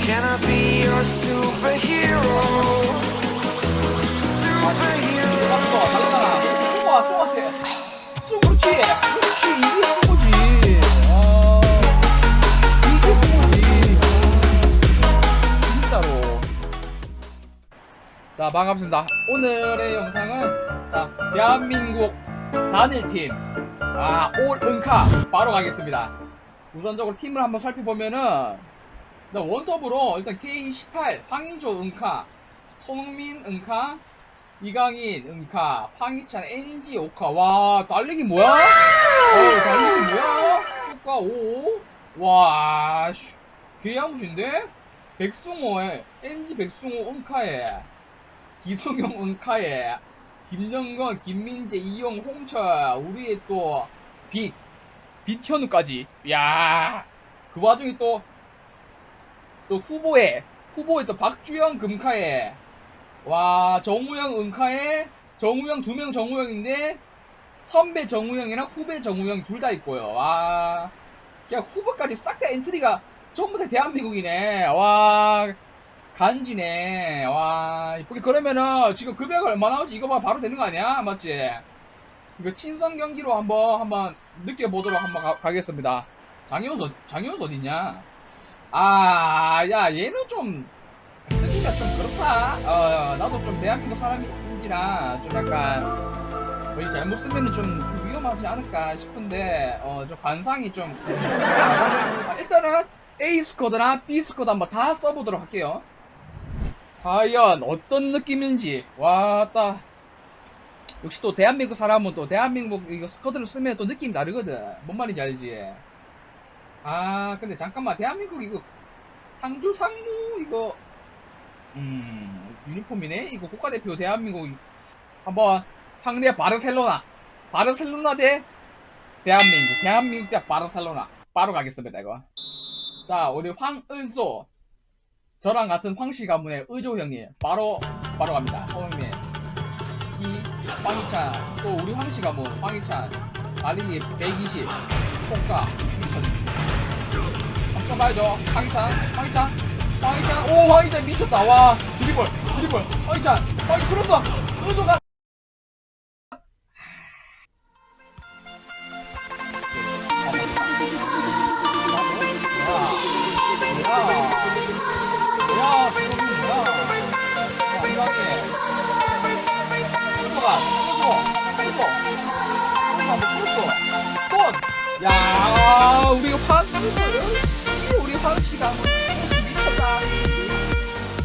Can I be your superhero? Superhero. 자, 반갑습니다. 오늘의 영상은, 자, 대한민국 단일팀. 아, 올 은카. 바로 가겠습니다. 우선적으로 팀을 한번 살펴보면은, 원톱으로 일단 K18 황인조 은카, 손흥민 은카, 이강인, 은카, 황희찬, NG, 오카. 와, 달리기 뭐야? 어, 달리기 뭐야? 오카 5. 와, 씨, 개야무진데? 백승호에, NG 백승호 은카에, 기성용 은카에, 김영건, 김민재, 이용, 홍철, 우리의 또, 빛, 빛현우까지. 야, 그 와중에 또, 또 후보에, 후보에 또 박주영 금카에, 와 정우영 은카에 정우영 두 명 정우영인데 선배 정우영이랑 후배 정우영 둘 다 있고요. 와 그냥 후보까지 싹 다 엔트리가 전부 다 대한민국이네. 와 간지네. 와 이쁘게 그러면은 지금 금액 얼마 나오지 이거 봐 바로 되는 거 아니야? 맞지? 이거 친선 경기로 한번 한번 느껴보도록 한번 가, 가겠습니다. 장효수 장효수 어딨냐? 아, 야, 얘는 좀, 쓰기가 좀 그렇다. 어, 나도 좀 대한민국 사람인지라, 좀 약간, 뭐 잘못 쓰면 좀, 좀 위험하지 않을까 싶은데, 어, 좀 관상이 좀. 아, 일단은, A 스쿼드나 B 스쿼드 한번 다 써보도록 할게요. 과연 어떤 느낌인지, 왔다. 역시 또 대한민국 사람은 또 대한민국 이거 스쿼드를 쓰면 또 느낌이 다르거든. 뭔 말인지 알지? 아 근데 잠깐만. 대한민국 이거 상주 상무 이거. 음 유니폼이네? 이거 국가대표 대한민국. 한번 상대 바르셀로나. 바르셀로나 대 대한민국. 대한민국 대 바르셀로나. 바로 가겠습니다 이거. 자 우리 황은소 저랑 같은 황씨 가문의 의조 형님 바로 바로 갑니다 손흥민 이 황희찬 또 우리 황씨 가문 황희찬 달리기 120 속가 한번 봐야죠. 황희찬, 황희찬, 황희찬, 오, 황희찬 미쳤다. 와, 드리블, 드리블, 황희찬, 황희 그런다. 의도가. 야, 우리 황, 역시 우리 황씨가 미쳤다.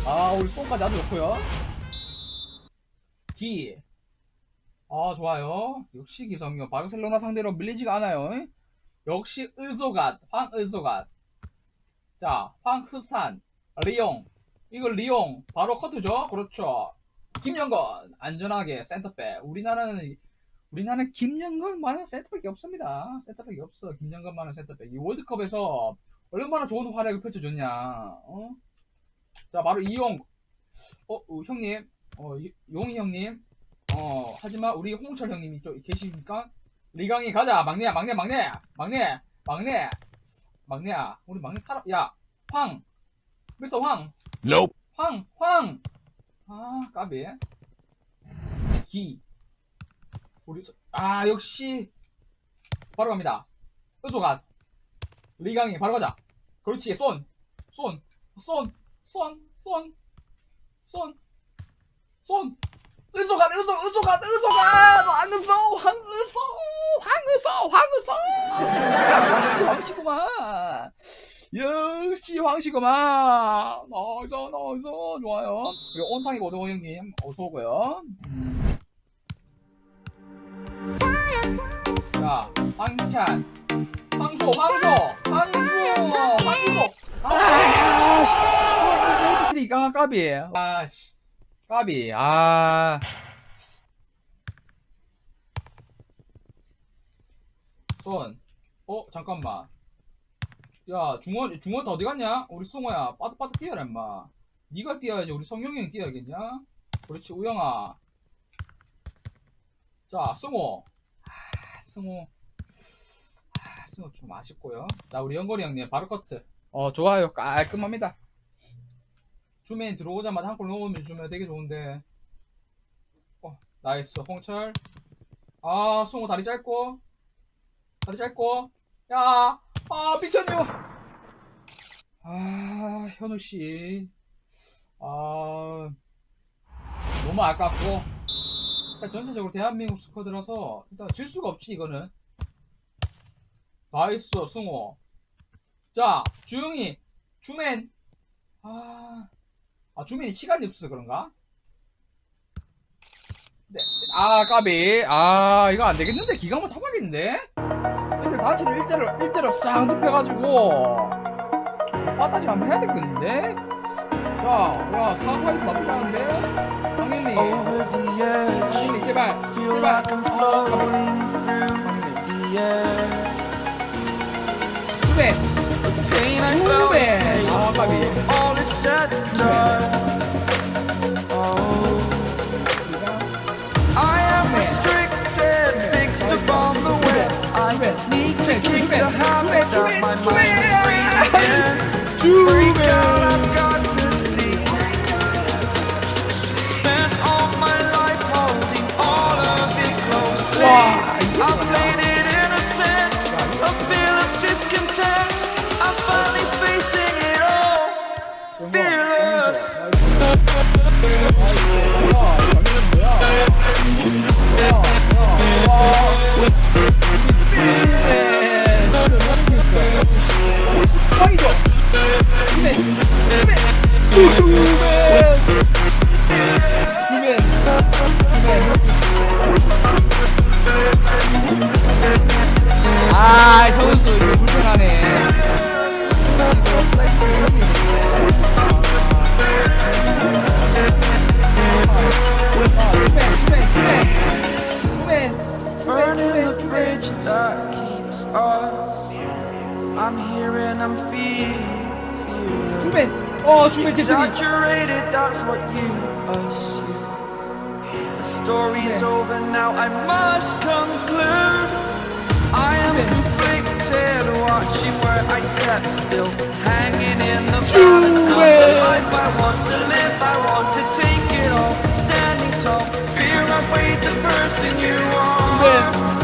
아, 우리 손까지 아주 좋고요. 기. 아, 좋아요. 역시 기성용. 바르셀로나 상대로 밀리지가 않아요. 역시 의소갓, 황의소갓. 자, 황크스탄, 리용. 이거 리용. 바로 커트죠? 그렇죠. 김영건. 안전하게 센터백. 우리나라는 우리나라는 김영건만한 센터백이 없습니다. 센터백이 없어. 김영건만한 센터백. 이 월드컵에서 얼마나 좋은 활약을 펼쳐줬냐. 어? 자, 바로 이용. 어, 어, 형님. 어, 이- 용희 형님. 어, 하지만 우리 홍철 형님이 좀 계십니까? 리강이 가자. 막내야, 막내, 막내. 막내, 막내. 막내야. 우리 막내 타라. 야, 황. 벌써 황. Nope. 황, 황. 아, 까비. 기. 우리, 서- 아, 역시. 바로 갑니다. 의소가. 리강이 바로 가자. 그렇지, 쏜. 쏜. 쏜. 쏜. 쏜. 쏜. 쏜. 의소가, 의소, 의소가, 의소가! 황의소, 황의소, 황의소, 황의소! 역시 황씨구만. 역시 황씨구만. 나이스, 나이스. 좋아요. 그리고 온탕이 고등호 형님, 어서 오고요. 음. 자, 황희찬. 황소, 황소, 황소, 황소. 아, 씨. 트리가 까비. 아, 씨. 까비. 아. 손. 어, 잠깐만. 야, 중원, 중원 다 어디 갔냐? 우리 승호야, 빠듯빠듯 뛰어라, 임마. 니가 뛰어야지, 우리 성용이 형 뛰어야겠냐? 그렇지, 우영아. 자, 승호. 아, 승호. 아, 승우 좀 아쉽고요. 자, 우리 영걸이 형님, 바로 커트. 어, 좋아요. 깔끔합니다. 주맨 들어오자마자 한 골 넣으면 주면 되게 좋은데. 어, 나이스. 홍철. 아, 승우 다리 짧고. 다리 짧고. 야, 아, 미쳤네요. 아, 현우 씨. 아, 너무 아깝고. 일단 전체적으로 대한민국 스쿼드라서 일단 질 수가 없지, 이거는. 나이스, 승호. 자, 주영이, 주맨. 아, 아, 주맨이 시간이 없어서 그런가? 네, 아, 까비. 아, 이거 안 되겠는데? 기가 막 잡아야겠는데? 쟤들 다치를 일대로, 일대로 싹 눕혀가지고. 빠따지 한번 해야 되겠는데? 자, 야, 사과해도 나쁘지 않은데? back. Feel Stay back. like I'm floating through the air. come it. come pain Oh, baby. All is said and done. I'm feeling, feeling. Czuby! O, you over now, I must conclude. I am conflicted, watching where I step still. Hanging in the balance, not the life I want to live. I want to take it all, standing tall. Fear I weighed the person you are.